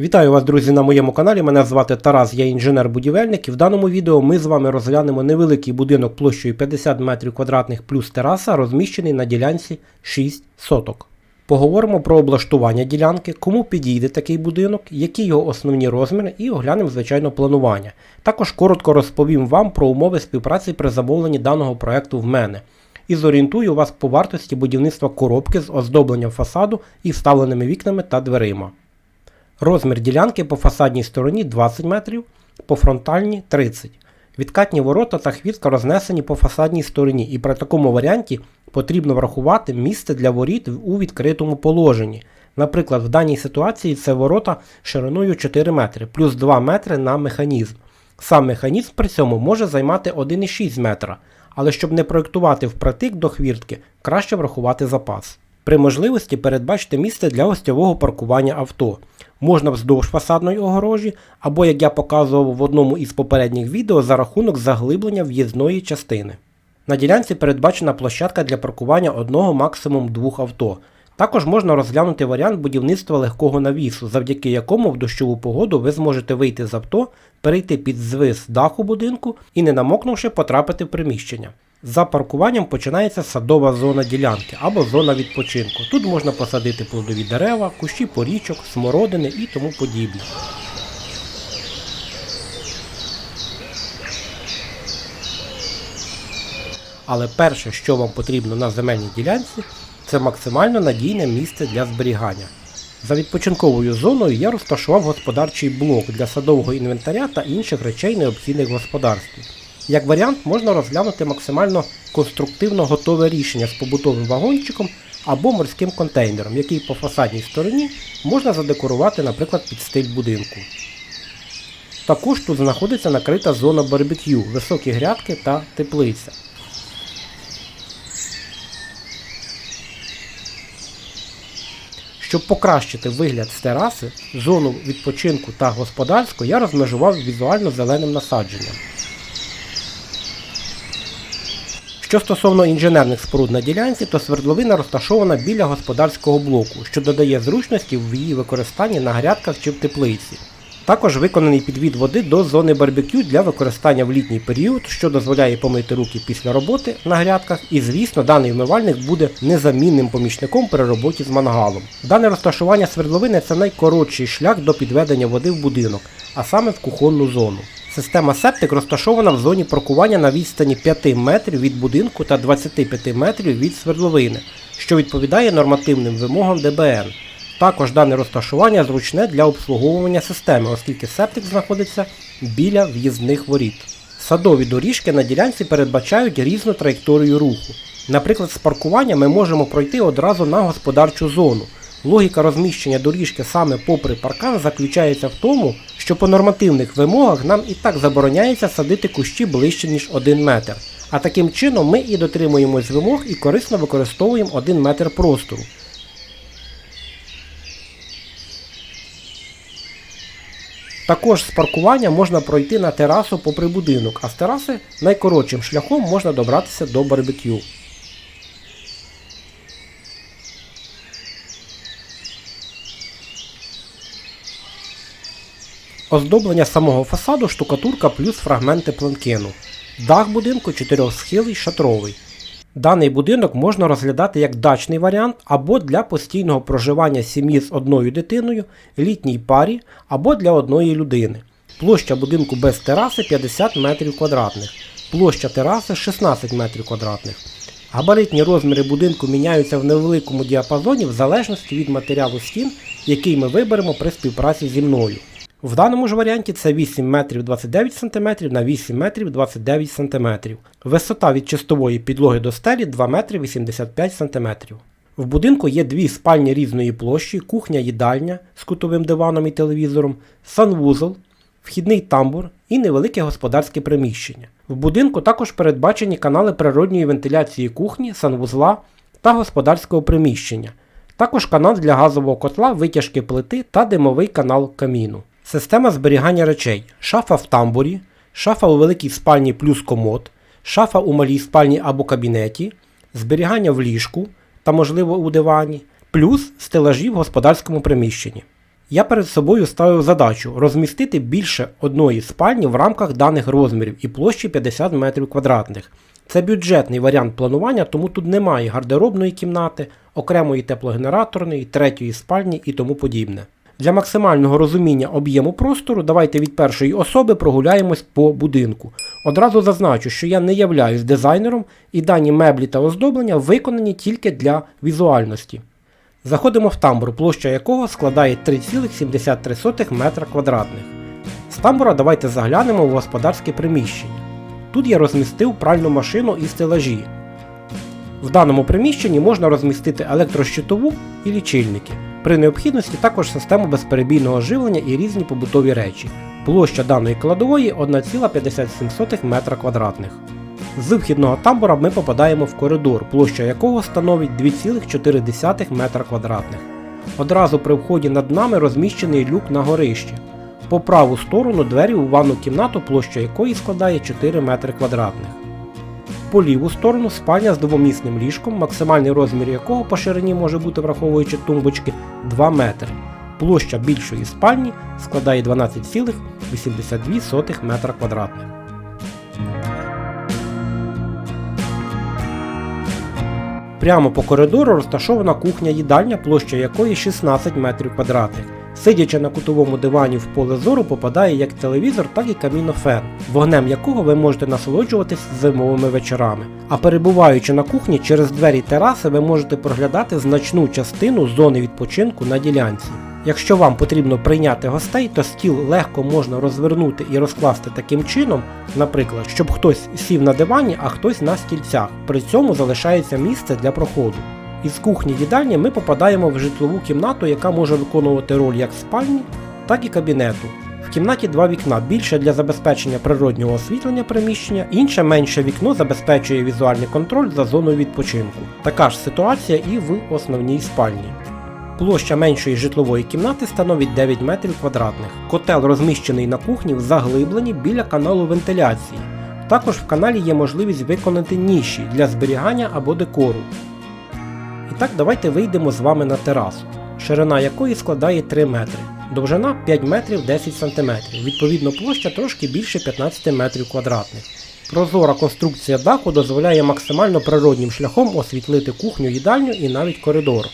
Вітаю вас, друзі, на моєму каналі. Мене звати Тарас, я інженер-будівельник, і в даному відео ми з вами розглянемо невеликий будинок площею 50 метрів квадратних плюс тераса, розміщений на ділянці 6 соток. Поговоримо про облаштування ділянки, кому підійде такий будинок, які його основні розміри, і оглянемо, звичайно, планування. Також коротко розповім вам про умови співпраці при замовленні даного проекту в мене. І зорієнтую вас по вартості будівництва коробки з оздобленням фасаду і вставленими вікнами та дверима. Розмір ділянки по фасадній стороні 20 метрів, по фронтальній 30. Відкатні ворота та хвіртка рознесені по фасадній стороні, і при такому варіанті потрібно врахувати місце для воріт у відкритому положенні. Наприклад, в даній ситуації це ворота шириною 4 метри, плюс 2 метри на механізм. Сам механізм при цьому може займати 1,6 метра, але щоб не проєктувати впритик до хвіртки, краще врахувати запас. При можливості передбачте місце для гостьового паркування авто. Можна вздовж фасадної огорожі, або, як я показував в одному із попередніх відео, за рахунок заглиблення в'їзної частини. На ділянці передбачена площадка для паркування одного максимум двох авто. Також можна розглянути варіант будівництва легкого навісу, завдяки якому в дощову погоду ви зможете вийти з авто, перейти під звис даху будинку і, не намокнувши, потрапити в приміщення. За паркуванням починається садова зона ділянки або зона відпочинку. Тут можна посадити плодові дерева, кущі порічок, смородини і тому подібне. Але перше, що вам потрібно на земельній ділянці, це максимально надійне місце для зберігання. За відпочинковою зоною я розташував господарчий блок для садового інвентаря та інших речей необхідних господарстві. Як варіант, можна розглянути максимально конструктивно готове рішення з побутовим вагончиком або морським контейнером, який по фасадній стороні можна задекорувати, наприклад, під стиль будинку. Також тут знаходиться накрита зона барбекю, високі грядки та теплиця. Щоб покращити вигляд з тераси, зону відпочинку та господарську я розмежував візуально зеленим насадженням. Що стосовно інженерних споруд на ділянці, то свердловина розташована біля господарського блоку, що додає зручності в її використанні на грядках чи в теплиці. Також виконаний підвід води до зони барбекю для використання в літній період, що дозволяє помити руки після роботи на грядках, і звісно, даний вмивальник буде незамінним помічником при роботі з мангалом. Дане розташування свердловини це найкоротший шлях до підведення води в будинок, а саме в кухонну зону. Система септик розташована в зоні паркування на відстані 5 метрів від будинку та 25 метрів від свердловини, що відповідає нормативним вимогам ДБН. Також дане розташування зручне для обслуговування системи, оскільки септик знаходиться біля в'їзних воріт. Садові доріжки на ділянці передбачають різну траєкторію руху. Наприклад, з паркування ми можемо пройти одразу на господарчу зону. Логіка розміщення доріжки саме попри паркан заключається в тому, що по нормативних вимогах нам і так забороняється садити кущі ближче ніж 1 метр. А таким чином ми і дотримуємось вимог і корисно використовуємо 1 метр простору. Також з паркування можна пройти на терасу попри будинок, а з тераси найкоротшим шляхом можна добратися до барбекю. Оздоблення самого фасаду штукатурка плюс фрагменти планкену. Дах будинку чотирьохсхилий шатровий. Даний будинок можна розглядати як дачний варіант або для постійного проживання сім'ї з одною дитиною, літній парі або для одної людини. Площа будинку без тераси 50 метрів квадратних, площа тераси 16 метрів квадратних. Габаритні розміри будинку міняються в невеликому діапазоні в залежності від матеріалу стін, який ми виберемо при співпраці зі мною. В даному ж варіанті це 8 метрів 29 см на 8 метрів 29 см. Висота від чистової підлоги до стелі 2 метри 85 см. В будинку є дві спальні різної площі, кухня-їдальня з кутовим диваном і телевізором, санвузол, вхідний тамбур і невелике господарське приміщення. В будинку також передбачені канали природньої вентиляції кухні, санвузла та господарського приміщення. Також канал для газового котла, витяжки плити та димовий канал каміну. Система зберігання речей. Шафа в тамбурі, шафа у великій спальні плюс комод, шафа у малій спальні або кабінеті, зберігання в ліжку та, можливо, у дивані, плюс стелажі в господарському приміщенні. Я перед собою ставив задачу розмістити більше одної спальні в рамках даних розмірів і площі 50 метрів квадратних. Це бюджетний варіант планування, тому тут немає гардеробної кімнати, окремої теплогенераторної, третьої спальні і тому подібне. Для максимального розуміння об'єму простору давайте від першої особи прогуляємось по будинку. Одразу зазначу, що я не являюсь дизайнером і дані меблі та оздоблення виконані тільки для візуальності. Заходимо в тамбур, площа якого складає 3,73 метра квадратних. З тамбура давайте заглянемо в господарське приміщення. Тут я розмістив пральну машину і стелажі. В даному приміщенні можна розмістити електрощитову і лічильники. При необхідності також систему безперебійного живлення і різні побутові речі. Площа даної кладової 1,57 метра квадратних. З вхідного тамбура ми попадаємо в коридор, площа якого становить 2,4 метра квадратних. Одразу при вході над нами розміщений люк на горище. По праву сторону двері у ванну кімнату, площа якої складає 4 метри квадратних. По ліву сторону спальня з двомісним ліжком, максимальний розмір якого по ширині може бути, враховуючи тумбочки, 2 метри. Площа більшої спальні складає 12,82 метра квадратних. Прямо по коридору розташована кухня-їдальня, площа якої 16 метрів квадратних. Сидячи на кутовому дивані в поле зору попадає як телевізор, так і камінофен, вогнем якого ви можете насолоджуватись зимовими вечорами. А перебуваючи на кухні через двері тераси, ви можете проглядати значну частину зони відпочинку на ділянці. Якщо вам потрібно прийняти гостей, то стіл легко можна розвернути і розкласти таким чином, наприклад, щоб хтось сів на дивані, а хтось на стільцях. При цьому залишається місце для проходу. Із кухні їдальні ми попадаємо в житлову кімнату, яка може виконувати роль як спальні, так і кабінету. В кімнаті два вікна більше для забезпечення природнього освітлення приміщення, інше менше вікно забезпечує візуальний контроль за зоною відпочинку. Така ж ситуація і в основній спальні. Площа меншої житлової кімнати становить 9 метрів квадратних. Котел розміщений на кухні в заглибленні біля каналу вентиляції. Також в каналі є можливість виконати ніші для зберігання або декору. Так, давайте вийдемо з вами на терасу, ширина якої складає 3 метри, довжина 5 метрів 10 см, відповідно площа трошки більше 15 метрів квадратних. Прозора конструкція даху дозволяє максимально природнім шляхом освітлити кухню, їдальню і навіть коридор.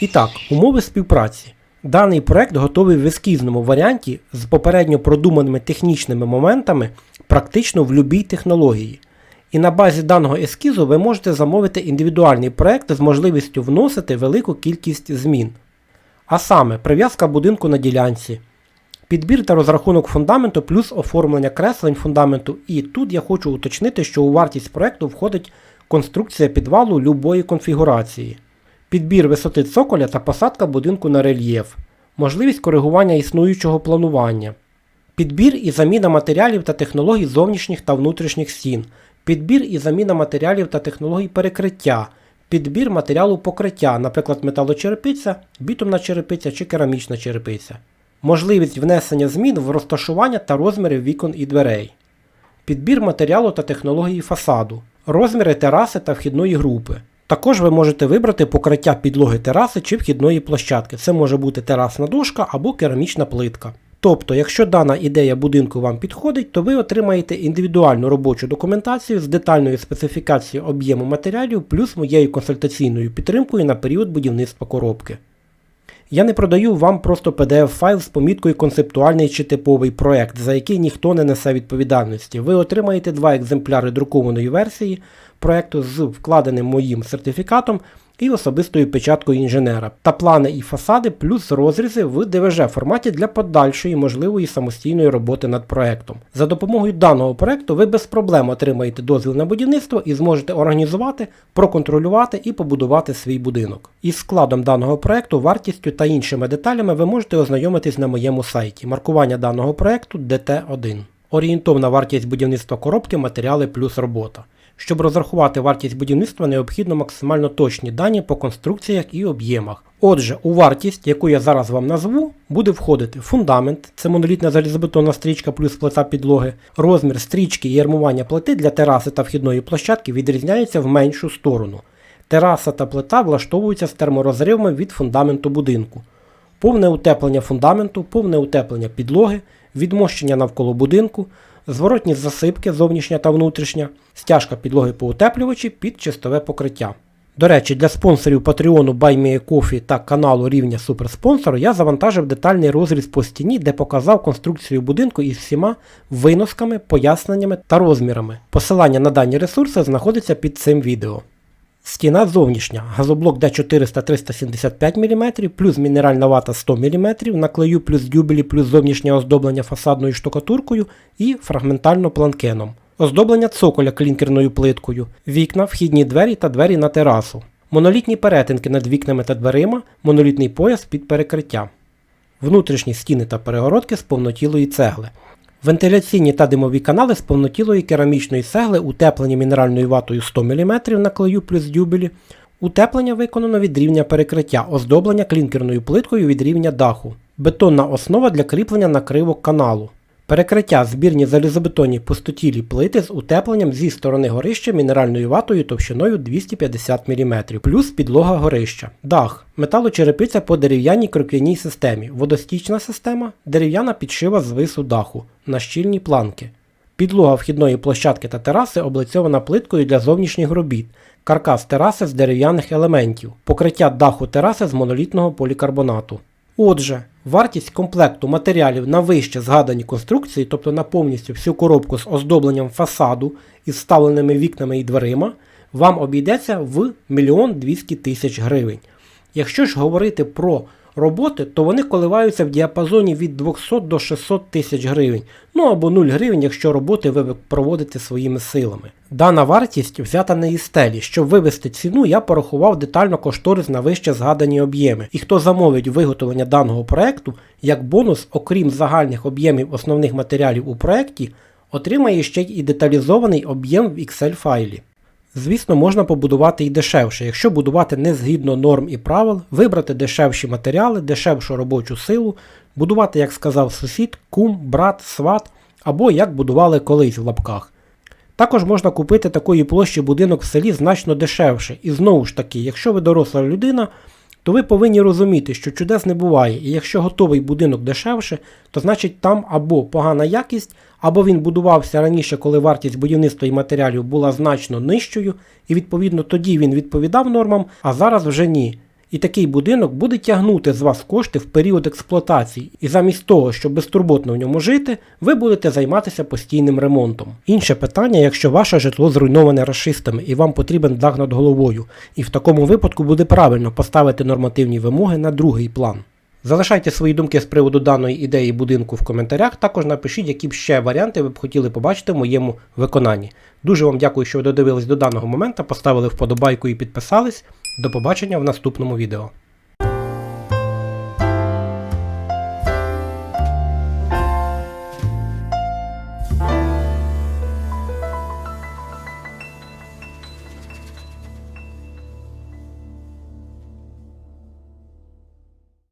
І так, умови співпраці. Даний проект готовий в ескізному варіанті з попередньо продуманими технічними моментами практично в будь-якій технології. І на базі даного ескізу ви можете замовити індивідуальний проект з можливістю вносити велику кількість змін. А саме прив'язка будинку на ділянці, підбір та розрахунок фундаменту плюс оформлення креслень фундаменту. І тут я хочу уточнити, що у вартість проекту входить конструкція підвалу любої конфігурації, підбір висоти цоколя та посадка будинку на рельєф, можливість коригування існуючого планування, підбір і заміна матеріалів та технологій зовнішніх та внутрішніх стін, підбір і заміна матеріалів та технологій перекриття, підбір матеріалу покриття, наприклад, металочерепиця, бітумна черепиця чи керамічна черепиця, можливість внесення змін в розташування та розміри вікон і дверей, підбір матеріалу та технології фасаду, розміри тераси та вхідної групи. Також ви можете вибрати покриття підлоги тераси чи вхідної площадки. Це може бути терасна дошка або керамічна плитка. Тобто, якщо дана ідея будинку вам підходить, то ви отримаєте індивідуальну робочу документацію з детальною специфікацією об'єму матеріалів плюс моєю консультаційною підтримкою на період будівництва коробки. Я не продаю вам просто PDF-файл з поміткою концептуальний чи типовий проект, за який ніхто не несе відповідальності. Ви отримаєте два екземпляри друкованої версії проекту з вкладеним моїм сертифікатом і особистою печаткою інженера, та плани і фасади, плюс розрізи в DVG форматі для подальшої можливої самостійної роботи над проектом. За допомогою даного проекту ви без проблем отримаєте дозвіл на будівництво і зможете організувати, проконтролювати і побудувати свій будинок. Із складом даного проекту, вартістю та іншими деталями ви можете ознайомитись на моєму сайті. Маркування даного проекту DT1. Орієнтовна вартість будівництва коробки, матеріали плюс робота. Щоб розрахувати вартість будівництва, необхідно максимально точні дані по конструкціях і об'ємах. Отже, у вартість, яку я зараз вам назву, буде входити фундамент, це монолітна залізобетонна стрічка плюс плита підлоги, розмір стрічки і армування плити для тераси та вхідної площадки відрізняється в меншу сторону. Тераса та плита влаштовуються з терморозривами від фундаменту будинку. повне утеплення фундаменту, повне утеплення підлоги, відмощення навколо будинку, зворотні засипки зовнішня та внутрішня, стяжка підлоги по утеплювачі під чистове покриття. До речі, для спонсорів Patreon, BuyMeACoffee та каналу рівня суперспонсор я завантажив детальний розріз по стіні, де показав конструкцію будинку із всіма виносками, поясненнями та розмірами. Посилання на дані ресурси знаходиться під цим відео. Стіна зовнішня. Газоблок D400 375 мм, плюс мінеральна вата 100 мм, на клею плюс дюбелі, плюс зовнішнє оздоблення фасадною штукатуркою і фрагментально планкеном. Оздоблення цоколя клінкерною плиткою, вікна, вхідні двері та двері на терасу. Монолітні перетинки над вікнами та дверима, монолітний пояс під перекриття. Внутрішні стіни та перегородки з повнотілої цегли. Вентиляційні та димові канали з повнотілої керамічної сегли, утеплені мінеральною ватою 100 мм на клею плюс дюбелі. Утеплення виконано від рівня перекриття, оздоблення клінкерною плиткою від рівня даху. Бетонна основа для кріплення накривок каналу. Перекриття збірні залізобетонні пустотілі плити з утепленням зі сторони горища мінеральною ватою товщиною 250 мм, плюс підлога горища. Дах. Металочерепиця по дерев'яній кроквяній системі. Водостічна система, дерев'яна підшива з вису даху на щільні планки. Підлога вхідної площадки та тераси облицьована плиткою для зовнішніх робіт. Каркас тераси з дерев'яних елементів. Покриття даху тераси з монолітного полікарбонату. Отже, вартість комплекту матеріалів на вище згадані конструкції, тобто на повністю всю коробку з оздобленням фасаду із вставленими вікнами і дверима, вам обійдеться в 1 200 тисяч гривень. Якщо ж говорити про роботи, то вони коливаються в діапазоні від 200 до 600 тисяч гривень, ну або 0 гривень, якщо роботи ви проводите своїми силами. Дана вартість взята не із стелі. Щоб вивести ціну, я порахував детально кошторис на вище згадані об'єми. І хто замовить виготовлення даного проекту, як бонус, окрім загальних об'ємів основних матеріалів у проекті, отримає ще й деталізований об'єм в Excel файлі. Звісно, можна побудувати і дешевше, якщо будувати не згідно норм і правил, вибрати дешевші матеріали, дешевшу робочу силу, будувати, як сказав сусід, кум, брат, сват, або як будували колись в лапках. Також можна купити такої площі будинок в селі значно дешевше. І знову ж таки, якщо ви доросла людина, то ви повинні розуміти, що чудес не буває, і якщо готовий будинок дешевше, то значить там або погана якість, або він будувався раніше, коли вартість будівництва і матеріалів була значно нижчою, і відповідно тоді він відповідав нормам, а зараз вже ні. І такий будинок буде тягнути з вас кошти в період експлуатації, і замість того, щоб безтурботно в ньому жити, ви будете займатися постійним ремонтом. Інше питання, якщо ваше житло зруйноване расистами і вам потрібен дах над головою, і в такому випадку буде правильно поставити нормативні вимоги на другий план. Залишайте свої думки з приводу даної ідеї будинку в коментарях. Також напишіть, які б ще варіанти ви б хотіли побачити в моєму виконанні. Дуже вам дякую, що ви додивились до даного моменту, поставили вподобайку і підписались. До побачення в наступному відео.